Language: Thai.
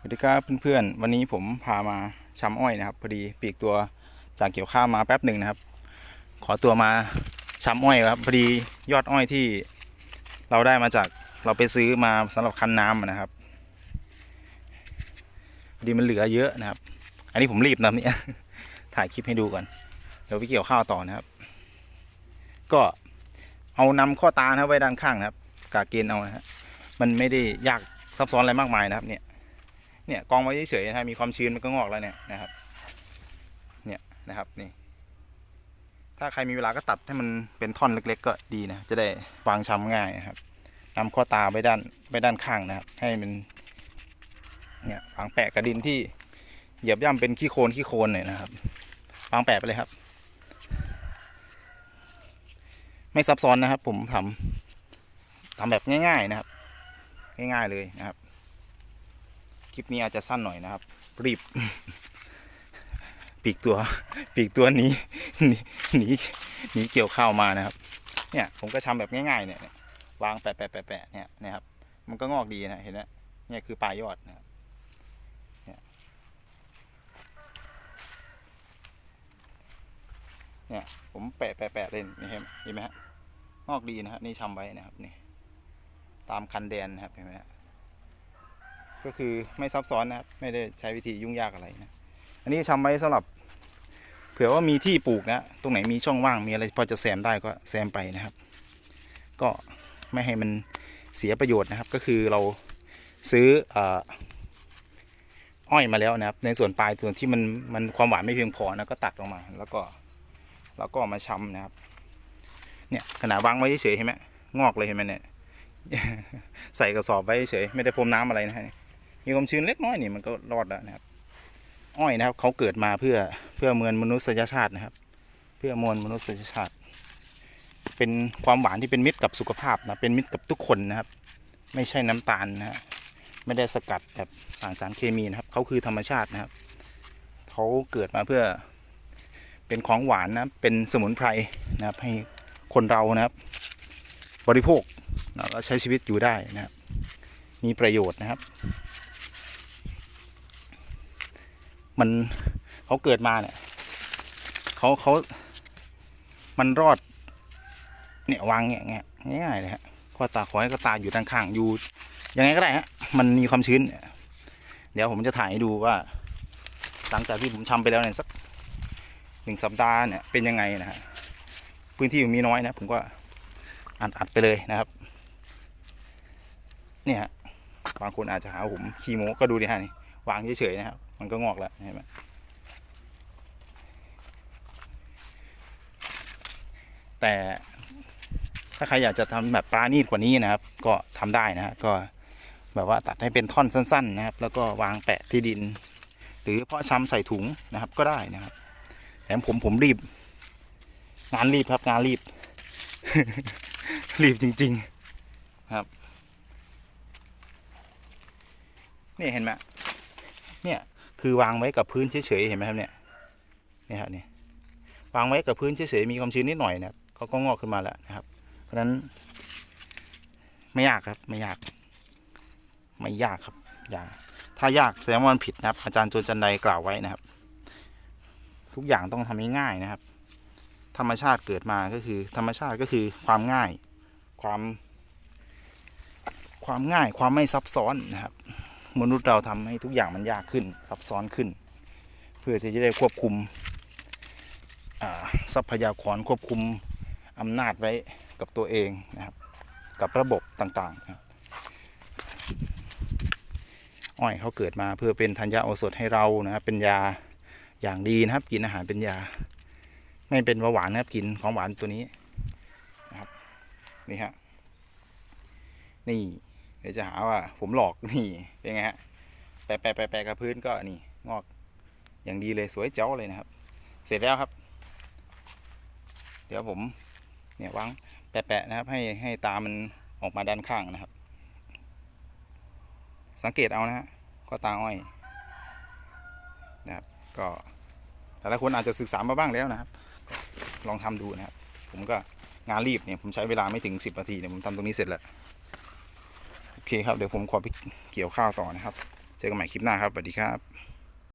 สวัสดีครับเพื่อนๆวันนี้ผมพามาชำอ้อยนะครับพอดีปีกตัวจากเกี่ยวข้าวมาแป๊บหนึ่งนะครับ ขอตัวมาชำอ้อยครับพอดียอดอ้อยที่เราได้มาจากเราไปซื้อมาสำหรับคั้นน้ำนะครับพอดีมันเหลือเยอะนะครับ อันนี้ผมรีบนะเนี่ยถ่ายคลิปให้ดูก่อนเดี๋ยวไปเกี่ยวข้าวต่อนะครับ ก็เอานำข้อตานะครับไว้ด้านข้างนะครับ กาเกณฑ์เอานะฮะมันไม่ได้ยากซับซ้อนอะไรมากมายนะครับเนี่ย เนี่ยกองไว้เฉยๆนะมีความชื้นมันก็งอกแล้วเนี่ยนะครับ เนี่ยนะครับนี่ถ้าใครมีเวลาก็ตัดให้มันเป็นท่อนเล็ก ๆ ก็ดีนะจะได้วางชำง่ายนะครับนำข้อตาไปด้านไปด้านข้างนะครับ ให้มันเนี่ยวางแปะกระดินที่เหยียบย่ำเป็นขี้โคลนขี้โคลนหน่อยนะครับวางแปะไปเลยครับ ไม่ซับซ้อนนะครับ ผมทำทำแบบง่าย ๆนะครับ ง่ายๆเลยนะครับ ลิปนี้อาจจะสั้นหน่อยนะครับ รีบ ปีกตัว ปีกตัวนี้หนีหนีหนีเกี่ยวข้าวมานะครับ เนี่ย ผมก็ทำแบบง่ายๆ เนี่ยวางแปะแปะแปะแปะเนี่ยนะครับ มันก็งอกดีนะเห็นไหมเนี่ยคือปลายยอดนะครับเนี่ยผมแปะแปะแปะเล่นนี่เห็นเห็นไหมฮะงอกดีนะครับนี่ชำไว้นะครับนี่ตามคันแดนนะครับเห็นไหมฮะ ก็คือไม่ซับซ้อนนะครับ ไม่ได้ใช้วิธียุ่งยากอะไรนะ อันนี้ทำไว้สำหรับ เผื่อว่ามีที่ปลูกนะตรงไหนมีช่องว่างมีอะไรพอจะแซมได้ก็แซมไปนะครับ ก็ไม่ให้มันเสียประโยชน์นะครับ ก็คือเราซื้ออออ้อยมาแล้วนะครับ ในส่วนปลายส่วนที่มันมันความหวานไม่เพียงพอนะก็ตัดออกมา แล้วก็แล้วก็มาชำนะครับ เนี่ยขนาดวางไว้เฉยเห็นไหมงอกเลยเห็นไหมเนี่ยใส่กระสอบไว้เฉยไม่ได้พรมน้ำอะไรนะฮะ มีความชื้นเล็กน้อยนี่มันก็รอดแล้วนะครับ อ้อยนะครับ เขาเกิดมาเพื่อเพื่อมวลมนุษยชาตินะครับ เพื่อมวลมนุษยชาติ เป็นความหวานที่เป็นมิตรกับสุขภาพนะเป็นมิตรกับทุกคนนะครับ ไม่ใช่น้ำตาลนะฮะไม่ได้สกัดแบบผ่านสารเคมีนะครับ เขาคือธรรมชาตินะครับ เขาเกิดมาเพื่อเป็นของหวานนะเป็นสมุนไพรนะครับให้คนเรานะครับ บริโภคแล้วใช้ชีวิตอยู่ได้นะครับ มีประโยชน์นะครับ มันเขาเกิดมาเนี่ยเขาเขามันรอด เนี่ยวางเงี้ยเงี้ยง่ายๆเลยฮะข้อตาขอให้ก็ตาอยู่ด้านข้างอยู่ยังไงก็ได้ฮะมันมีความชื้น เดี๋ยวผมจะถ่ายให้ดูว่า หลังจากที่ผมชำไปแล้วเนี่ยสักหนึ่งสัปดาห์เนี่ยเป็นยังไงนะฮะพื้นที่ผมมีน้อยนะผมก็อัดอัดไปเลยนะครับ เนี่ยฮะบางคนอาจจะหาว่าผมขี้โม้ก็ดูดิฮะนี่วางเฉยๆนะครับ มันก็งอกแล้วเห็นไหมแต่ถ้าใครอยากจะทำแบบปราณีตกว่านี้นะครับ ก็ทำได้นะฮะก็แบบว่าตัดให้เป็นท่อนสั้น ๆ นะครับ แล้วก็วางแปะที่ดิน หรือเพาะชำใส่ถุงนะครับก็ได้นะครับแถมผมผมรีบ งานรีบครับงานรีบ รีบจริง ๆครับ นี่เห็นไหมเนี่ย คือวางไว้กับพื้นเฉยๆเห็นไหมครับเนี่ยนี่ครับเนี่ยวางไว้กับพื้นเฉยๆมีความชื้นนิดหน่อยเนะครับเขาก็งอกขึ้นมาแล้วนะครับ เพราะฉะนั้น ไม่ยากครับ ไม่ยาก ไม่ยากครับยากถ้ายากแสดงว่ามันผิดนะครับ อาจารย์จนจันไดกล่าวไว้นะครับ ทุกอย่างต้องทำง่ายนะครับ ธรรมชาติเกิดมาก็คือ ธรรมชาติก็คือความง่าย ความ ความง่ายความไม่ซับซ้อนนะครับ มนุษย์เราทำให้ทุกอย่างมันยากขึ้น ซับซ้อนขึ้น เพื่อที่จะได้ควบคุมทรัพยากรควบคุมอำนาจไว้กับตัวเองนะครับ กับระบบต่างๆครับอ้อยเขาเกิดมาเพื่อเป็นธัญญาโอสถให้เรานะครับเป็นยาอย่างดีนะครับ กินอาหารเป็นยา ไม่เป็นหวานนะครับกินของหวานตัวนี้นะครับนี่ฮะนี่ เดี๋ยวจะหาว่าผมหลอกนี่เป็นไงฮะแปะแปะแปะแปะกับพื้นก็นี่งอกอย่างดีเลยสวยเจ้าเลยนะครับ เสร็จแล้วครับ เดี๋ยวผมเนี่ยวางแปะๆนะครับ ให้ให้ตามันออกมาด้านข้างนะครับ สังเกตเอานะฮะก็ตาอ้อยนะครับ ก็แต่ละคนอาจจะศึกษามาบ้างแล้วนะครับ ลองทำดูนะครับ ผมก็งานรีบเนี่ยผมใช้เวลาไม่ถึงสิบนาทีเนี่ยผมทำตรงนี้เสร็จแล้ว เคครับ เดี๋ยวผมขอไปเกี่ยวข้าวต่อนะครับ เจอกันใหม่คลิปหน้าครับสวัสดีครับ